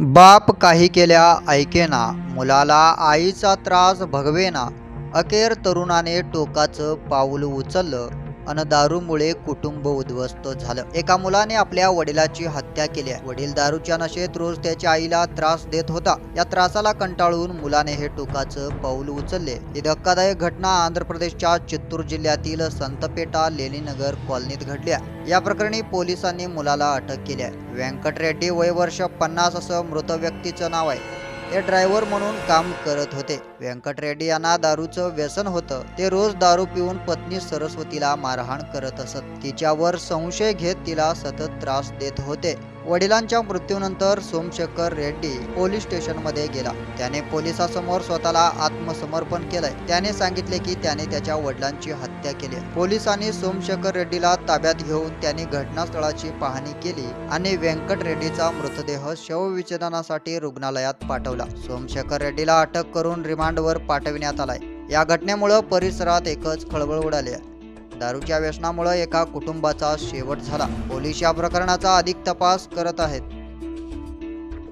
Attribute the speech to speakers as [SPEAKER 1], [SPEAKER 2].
[SPEAKER 1] बाप काही केल्या ऐकेना. मुलाला आईचा त्रास भगवेना. अखेर तरुणाने टोकाचं पाऊल उचललं. अन दारूमुळे कुटुंब उद्ध्वस्त झालं. एका मुलाने आपल्या वडिलाची हत्या केली आहे. वडील दारूच्या नशेत रोज त्याच्या आईला त्रास देत होता. या त्रासाला कंटाळून मुलाने हे टोकाचं पाऊल उचलले. ही धक्कादायक घटना आंध्र प्रदेशच्या चित्तूर जिल्ह्यातील संतपेटा लेलीनगर कॉलनीत घडली आहे. या प्रकरणी पोलिसांनी मुलाला अटक केली आहे. व्यंकट रेड्डी वय वर्ष पन्नास असं मृत व्यक्तीचं नाव आहे. ते ड्रायव्हर म्हणून काम करत होते. व्यंकट रेड्डी यांना दारूचं व्यसन होतं. ते रोज दारू पिऊन पत्नी सरस्वतीला मारहाण करत असत. तिच्यावर संशय घेत तिला सतत त्रास देत होते. वडिलांच्या मृत्यूनंतर सोमशेखर रेड्डी पोलीस स्टेशनमध्ये गेला. त्याने पोलिसासमोर स्वतःला आत्मसमर्पण केलंय. त्याने सांगितले की त्याने त्याच्या वडिलांची हत्या केली पोलिसांनी सोमशेखर रेड्डीला ताब्यात घेऊन त्यांनी घटनास्थळाची पाहणी केली आणि व्यंकट रेड्डीचा मृतदेह शवविच्छेदनासाठी रुग्णालयात पाठवला. सोमशेखर रेड्डीला अटक करून रिमांडवर पाठविण्यात आलाय. या घटनेमुळे परिसरात एकच खळबळ उडाली आहे. दारूच्या व्यसनामुळे एका कुटुंबाचा शेवट झाला. पोलीस या प्रकरणाचा अधिक तपास करत आहेत.